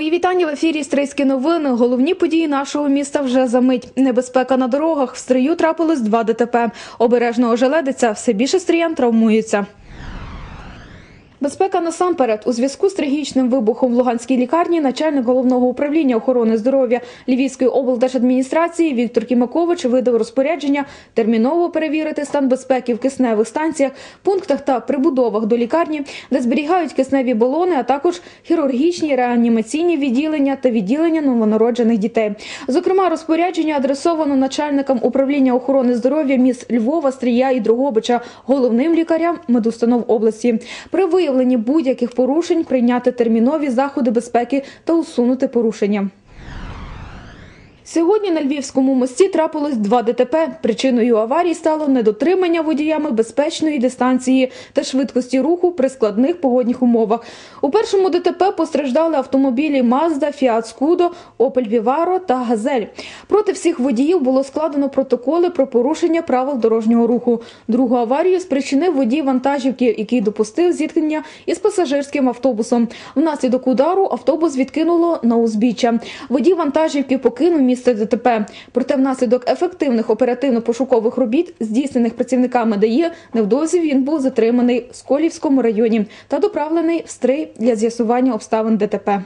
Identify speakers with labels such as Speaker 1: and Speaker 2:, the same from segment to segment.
Speaker 1: Мої вітання в ефірі Стрийські новини. Головні події нашого міста вже за мить. Небезпека на дорогах. В стрию трапилось два ДТП. Обережно ожеледиться. Все більше стріян травмуються. Безпека насамперед у зв'язку з трагічним вибухом в Луганській лікарні начальник головного управління охорони здоров'я Львівської облдержадміністрації Віктор Кімакович видав розпорядження терміново перевірити стан безпеки в кисневих станціях, пунктах та прибудовах до лікарні, де зберігають кисневі балони, а також хірургічні реанімаційні відділення та відділення новонароджених дітей. Зокрема, розпорядження адресовано начальникам управління охорони здоров'я міст Львова, Стрія і Дрогобича, головним лікарям медустанов області. При виявленні будь-яких порушень прийняти термінові заходи безпеки та усунути порушення. Сьогодні на Львівському мості трапилось два ДТП. Причиною аварії стало недотримання водіями безпечної дистанції та швидкості руху при складних погодних умовах. У першому ДТП постраждали автомобілі Mazda, Fiat Scudo, Opel Vivaro та Газель. Проти всіх водіїв було складено протоколи про порушення правил дорожнього руху. Другу аварію спричинив водій вантажівки, який допустив зіткнення із пасажирським автобусом. Внаслідок удару автобус відкинуло на узбіччя. Водій вантажівки покинув місце ДТП. Проте внаслідок ефективних оперативно-пошукових робіт, здійснених працівниками ДАІ, невдовзі він був затриманий в Сколівському районі та доправлений в Стрий для з'ясування обставин ДТП.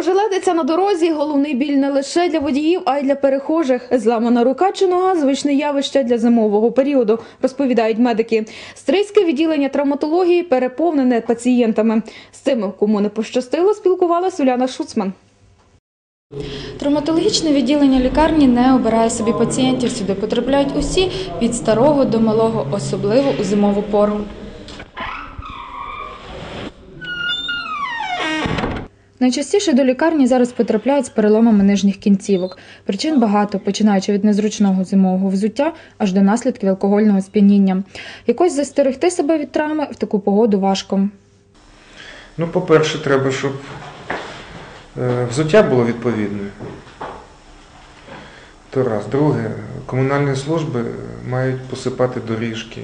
Speaker 1: Ожеледиця на дорозі головний біль не лише для водіїв, а й для перехожих. Зламана рука чи нога звичне явище для зимового періоду, розповідають медики. Стрийське відділення травматології переповнене пацієнтами. З тими, кому не пощастило, спілкувалася Уляна Шуцман.
Speaker 2: Травматологічне відділення лікарні не обирає собі пацієнтів. Сюди потрапляють усі від старого до малого, особливо у зимову пору. Найчастіше до лікарні зараз потрапляють з переломами нижніх кінцівок. Причин багато, починаючи від незручного зимового взуття аж до наслідків алкогольного сп'яніння. Якось застерегти себе від травми в таку погоду важко.
Speaker 3: Ну, по-перше, треба, щоб е, взуття було відповідне. То раз. Друге, комунальні служби мають посипати доріжки,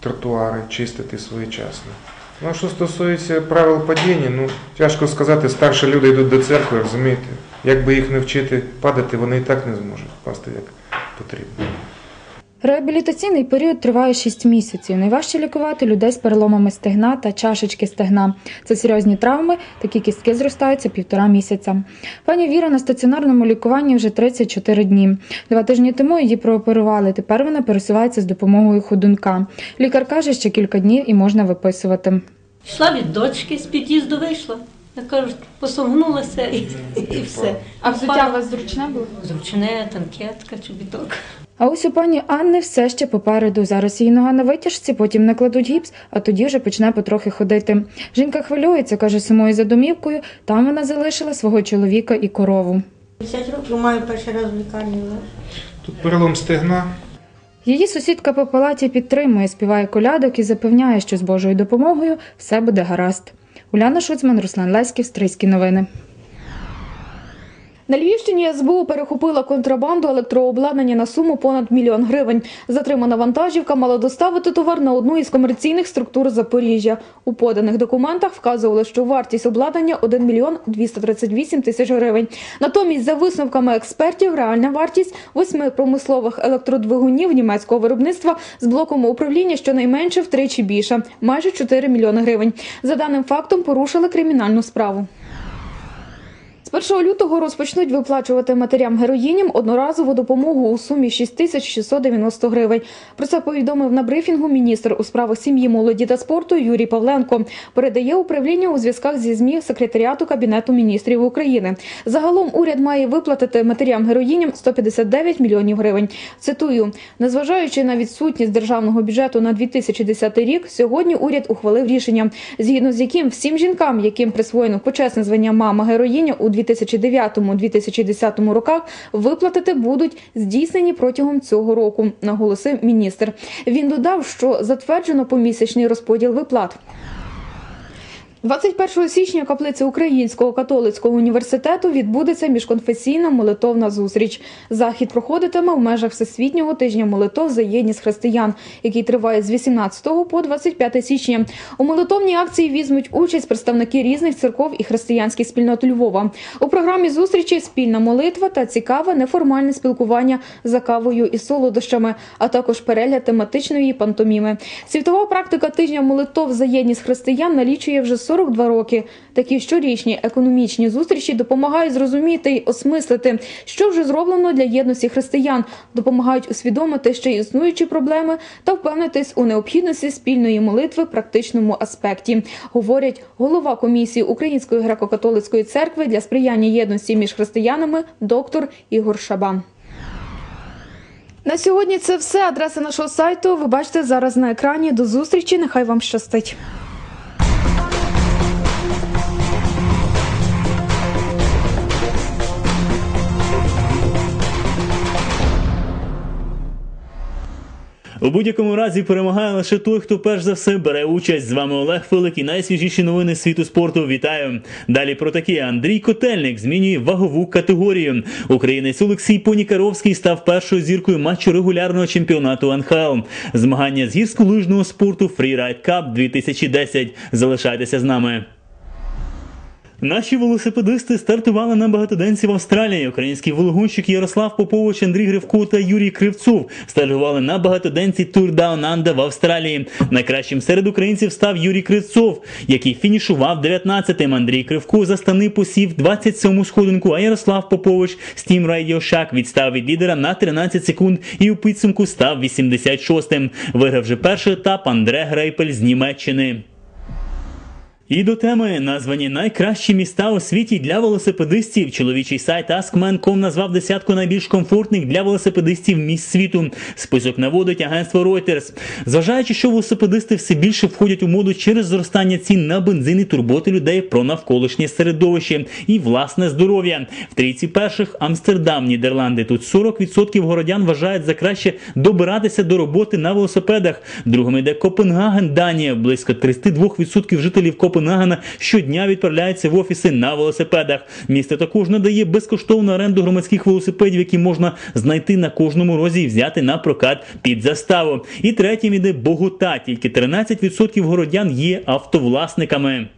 Speaker 3: тротуари, чистити своєчасно. Ну, що стосується правил падіння, ну тяжко сказати, старші люди йдуть до церкви, розумієте? Якби їх не вчити падати, вони і так не зможуть впасти як потрібно.
Speaker 2: Реабілітаційний період триває 6 місяців. Найважче лікувати людей з переломами стегна та чашечки стегна. Це серйозні травми, такі кістки зростаються півтора місяця. Пані Віра на стаціонарному лікуванні вже 34 дні. Два тижні тому її прооперували. Тепер вона пересувається з допомогою ходунка. Лікар каже, що кілька днів і можна виписувати.
Speaker 4: Йшла від дочки, з під'їзду вийшла. Я кажу, посогнулася і, і все.
Speaker 2: вас зручне було?
Speaker 4: Зручне, танкетка, чобіток.
Speaker 2: А ось у пані Анни все ще попереду. Зараз її нога на витяжці, потім накладуть гіпс, а тоді вже почне потрохи ходити. Жінка хвилюється, каже, сумою за домівкою. Там вона залишила свого чоловіка і корову.
Speaker 5: 50 років маю перший раз в лікарні.
Speaker 3: Тут перелом стегна.
Speaker 2: Її сусідка по палаті підтримує, співає колядок і запевняє, що з Божою допомогою все буде гаразд. Уляна Шуцман, Руслан Леськів, Стрийські новини.
Speaker 1: На Львівщині СБУ перехопила контрабанду електрообладнання на суму понад мільйон гривень. Затримана вантажівка мала доставити товар на одну із комерційних структур Запоріжжя. У поданих документах вказували, що вартість обладнання 1 мільйон 238 тисяч гривень. Натомість, за висновками експертів, реальна вартість восьми промислових електродвигунів німецького виробництва з блоком управління щонайменше втричі більша – майже 4 мільйони гривень. За даним фактом порушили кримінальну справу. З 1 лютого розпочнуть виплачувати матерям-героїням одноразову допомогу у сумі 6690 гривень. Про це повідомив на брифінгу міністр у справах сім'ї, молоді та спорту Юрій Павленко. Передає управління у зв'язках зі ЗМІ секретаріату Кабінету міністрів України. Загалом уряд має виплатити матерям-героїням 159 мільйонів гривень. Цитую, незважаючи на відсутність державного бюджету на 2010 рік, сьогодні уряд ухвалив рішення, згідно з яким всім жінкам, яким присвоєно почесне звання мама героїня у 2009-2010 роках виплатити будуть здійснені протягом цього року, наголосив міністр. Він додав, що затверджено помісячний розподіл виплат. 21 січня каплиці Українського католицького університету відбудеться міжконфесійна молитовна зустріч. Захід проходитиме в межах Всесвітнього тижня молитов за єдність християн, який триває з 18 по 25 січня. У молитовній акції візьмуть участь представники різних церков і християнських спільнот Львова. У програмі зустрічі спільна молитва та цікаве неформальне спілкування за кавою і солодощами, а також перегляд тематичної пантоміми. Світова практика тижня молитов за єдність християн налічує вже 42 роки. Такі щорічні економічні зустрічі допомагають зрозуміти й осмислити, що вже зроблено для єдності християн, допомагають усвідомити ще існуючі проблеми та впевнитись у необхідності спільної молитви в практичному аспекті, говорять голова комісії Української греко-католицької церкви для сприяння єдності між християнами доктор Ігор Шабан. На сьогодні це все. Адреса нашого сайту ви бачите зараз на екрані. До зустрічі. Нехай вам щастить.
Speaker 6: У будь-якому разі перемагає лише той, хто перш за все бере участь. З вами Олег Филик і найсвіжіші новини світу спорту. Вітаю! Далі про таке Андрій Котельник змінює вагову категорію. Українець Олексій Понікаровський став першою зіркою матчу регулярного чемпіонату НХЛ. Змагання з гірськолижного спорту Freeride Cup 2010. Залишайтеся з нами. Наші велосипедисти стартували на багатоденці в Австралії. Український велогонщик Ярослав Попович, Андрій Гривко та Юрій Кривцов стартували на багатоденці Down Under в Австралії. Найкращим серед українців став Юрій Кривцов, який фінішував 19-тим. Андрій Кривко за стани посів 27-му сходинку, а Ярослав Попович з Team Radio Shack відстав від лідера на 13 секунд і у підсумку став 86-тим. Виграв вже перший етап Андре Грейпель з Німеччини. І до теми названі найкращі міста у світі для велосипедистів. Чоловічий сайт Askman.com назвав десятку найбільш комфортних для велосипедистів місць світу. Список наводить агентство Reuters. Зважаючи, що велосипедисти все більше входять у моду через зростання цін на бензин і турботи людей про навколишнє середовище і власне здоров'я. В трійці перших Амстердам, Нідерланди. Тут 40% городян вважають за краще добиратися до роботи на велосипедах. Другим йде Копенгаген, Данія. Близько 32% жителів Копенгагена щодня відправляється в офіси на велосипедах. Місто також надає безкоштовну оренду громадських велосипедів, які можна знайти на кожному розі і взяти на прокат під заставу. І третім іде Богота. Тільки 13% городян є автовласниками.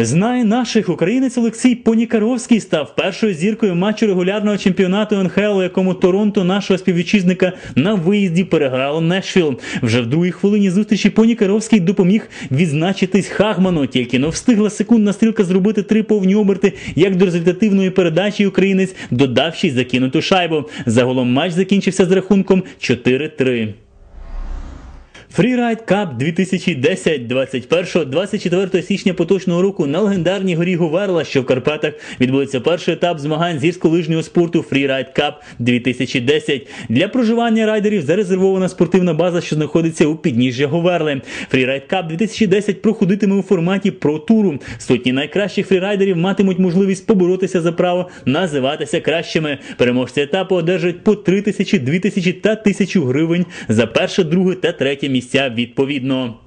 Speaker 6: Знає наших українець Олексій Понікаровський став першою зіркою матчу регулярного чемпіонату НХЛ, у якому Торонто нашого співвітчизника на виїзді переграло Нешвіл. Вже в другій хвилині зустрічі Понікаровський допоміг відзначитись Хагману. Тільки но встигла секундна стрілка зробити три повні оберти, як до результативної передачі українець додав ще й закинуту шайбу. Загалом матч закінчився з рахунком 4-3. Freeride Cup 2010 21-24 січня поточного року на легендарній горі Говерла, що в Карпатах відбудеться перший етап змагань з гірськолижнього спорту Freeride Cup 2010. Для проживання райдерів зарезервована спортивна база, що знаходиться у підніжжя Говерли. Freeride Cup 2010 проходитиме у форматі про-туру. Сотні найкращих фрірайдерів матимуть можливість поборотися за право називатися кращими. Переможці етапу одержать по 3 тисячі, 2 тисячі та 1000 гривень за перше, друге та третє місця відповідно.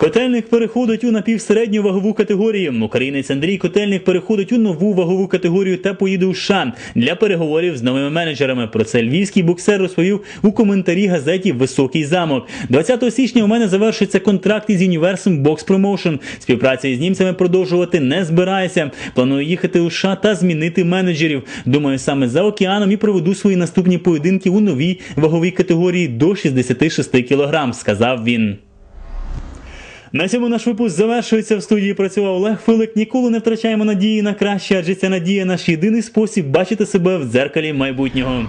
Speaker 6: Котельник переходить у напівсередню вагову категорію. Українець Андрій Котельник переходить у нову вагову категорію та поїде у США для переговорів з новими менеджерами. Про це львівський боксер розповів у коментарі газеті Високий замок. 20 січня у мене завершиться контракт із Universum Box Promotion. Співпраця із німцями продовжувати не збираюся. Планую їхати у США та змінити менеджерів. Думаю, саме за океаном і проведу свої наступні поєдинки у новій ваговій категорії до 66 кг, сказав він. На цьому наш випуск завершується. В студії працював Олег Филик. Ніколи не втрачаємо надії на краще, адже ця надія наш єдиний спосіб бачити себе в дзеркалі майбутнього.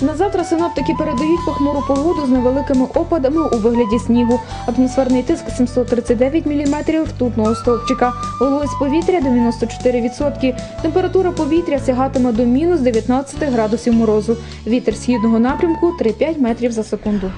Speaker 1: На завтра синоптики передають похмуру погоду з невеликими опадами у вигляді снігу. Атмосферний тиск 739 мм ртутного стовпчика. Вологість повітря 94%. Температура повітря сягатиме до мінус 19 градусів морозу. Вітер східного напрямку 3-5 метрів за секунду.